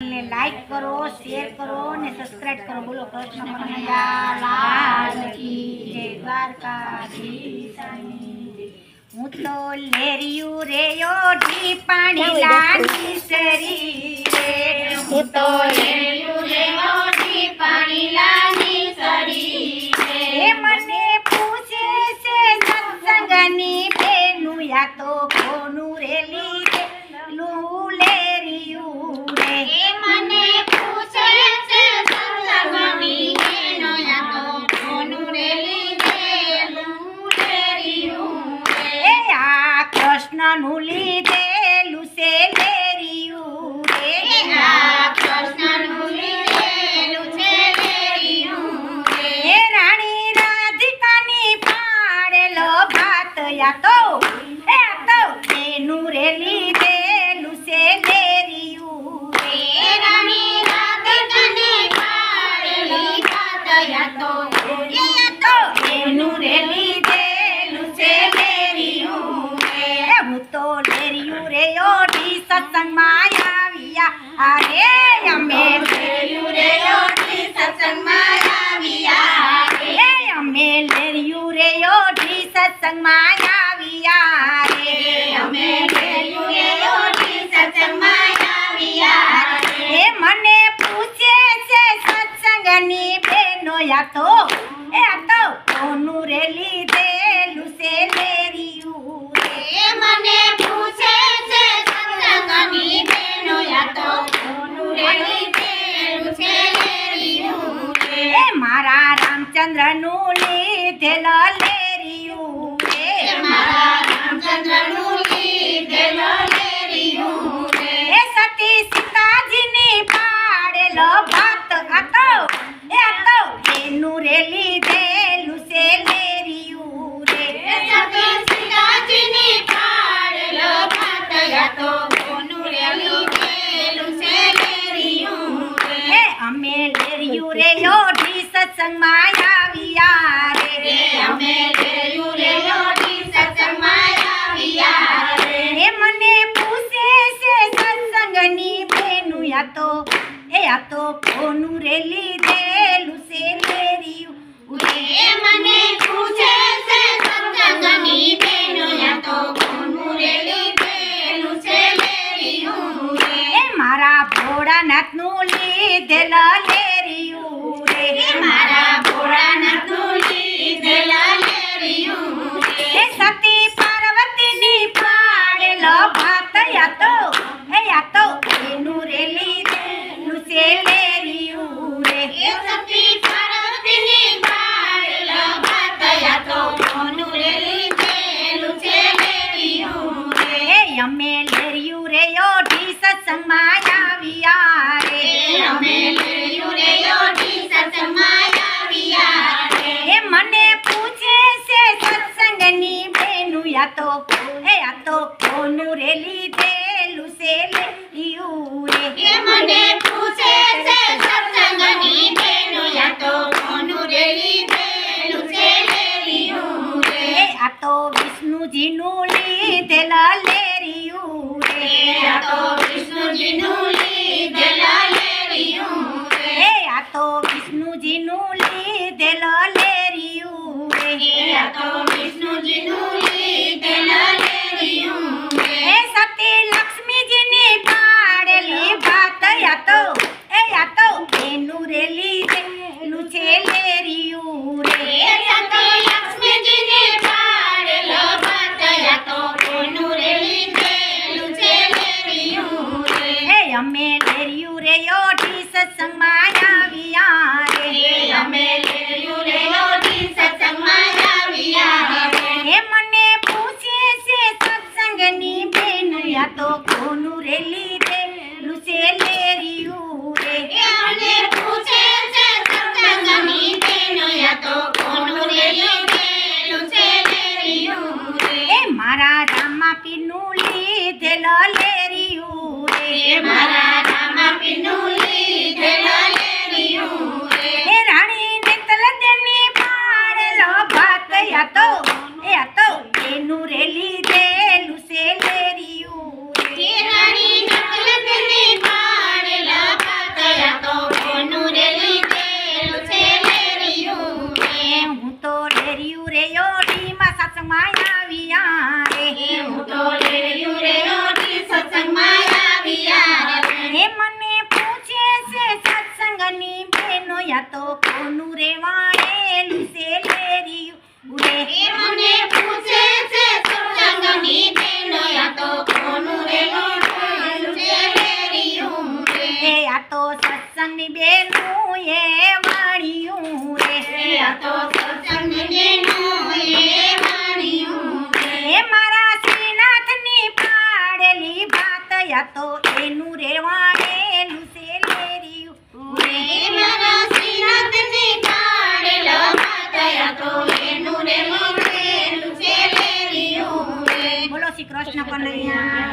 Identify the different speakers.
Speaker 1: Like કરો share કરો ને સબસ્ક્રાઇબ કરો. બોલો કૃષ્ણ કનૈયા લાલ કી જય હું તો લેરિયું રે ઓઢી પાણી લાગી સરી રે હું તો લેરિયું રે ઓઢી પાણી લાગી યા તો એ આ તો એનું રે લીધેલું છે લેરિયું રે રાણી રાધિકાની પાડેલી ભાત યા તો એ આ તો એનું રે લીધેલું છે લેરિયું રે હું તો લેરિયું રે ઓઢી સત્સંગમાં આવ્યા અરે અમે લેરિયું રે ઓઢી સત્સંગમાં આવ્યા રે અમે લેરિયું રે ઓઢી સત્સંગમાં આવ્યા રે અમે લેરિયું રે ઓઢી સત્સંગમાં આવ્યા રે મને પૂછે છે સત્સંગની બેનો યા તો એ આ તો કોનું રે લીધેલું છે લેરિયું રે. મને પૂછે છે સત્સંગની બેનો તો કોનું રે લીધેલું છે લેરિયું રે. એ મારા રામચંદ્રનું લીધેલ લેરિયું રે મારા રામચંદ્રનું લીધેલ લેરિયું રે એ સતી સીતાજીની પાડેલો ભાત હતો એ હતો એનું રે લીધેલું છે લેરિયું રે સતી સીતાજીની પાડેલો ભાત હતો કોનું રે લીધેલું છે લેરિયું રે અમે લેરિયું રે યોઢી સત્સંગમાં આવ્યા રે. અમે લેરિયું રે યોઢી સત્સંગમાં આવ્યા રે. મને પૂછે છે સત્સંગની બેનું યા તો? એ આ તો કોનું રે લીધેલું છે લેરિયું? મને પૂછે છે સત્સંગની બેનું યા તો કોનું રે લીધેલું છે લેરિયું રે એ મારા ભોળાનાથનું લીધેલ લેરિયું રે મારા ભોળાનાથનું લીધેલ લેરિયું રે એ સતી પાર્વતીની પાડેલ ભાત યા તો એ યા તો એનું રે લીધેલું છે લેરિયું રે એ સતી પાર્વતીની પાડેલ ભાત યા તો કોનું રે લીધેલું છે લેરિયું રે એ અમે લેરિયું રે ઓઢી સત્સંગમાં આવ્યા રે અમે લેરિયું રે ઓઢી સત્સંગમાં આવ્યા રે એ મને પૂછે છે સત્સંગની બેનું યા તો એ આ તો કોનું રે લીધેલું છે લેરિયું રે એ મને પૂછે છે સત્સંગની બેનું યા તો કોનું રે લીધેલું છે લેરિયું રે એ આ તો વિષ્ણુજીનું રે એ મારા રામા પીનું સત્સંગની બેનું એ વાણિયું રે.
Speaker 2: તો સત્સંગની બેનું એ વાણિયું રે.
Speaker 1: મારા શ્રીનાથની પાડેલી ભાત યા તો એનું રે વાણેલું છે લેરિયું
Speaker 2: રે મારા શ્રીનાથની પાડેલો તો એનું છે લેરિયું
Speaker 1: બોલો શ્રી કૃષ્ણ કનૈયા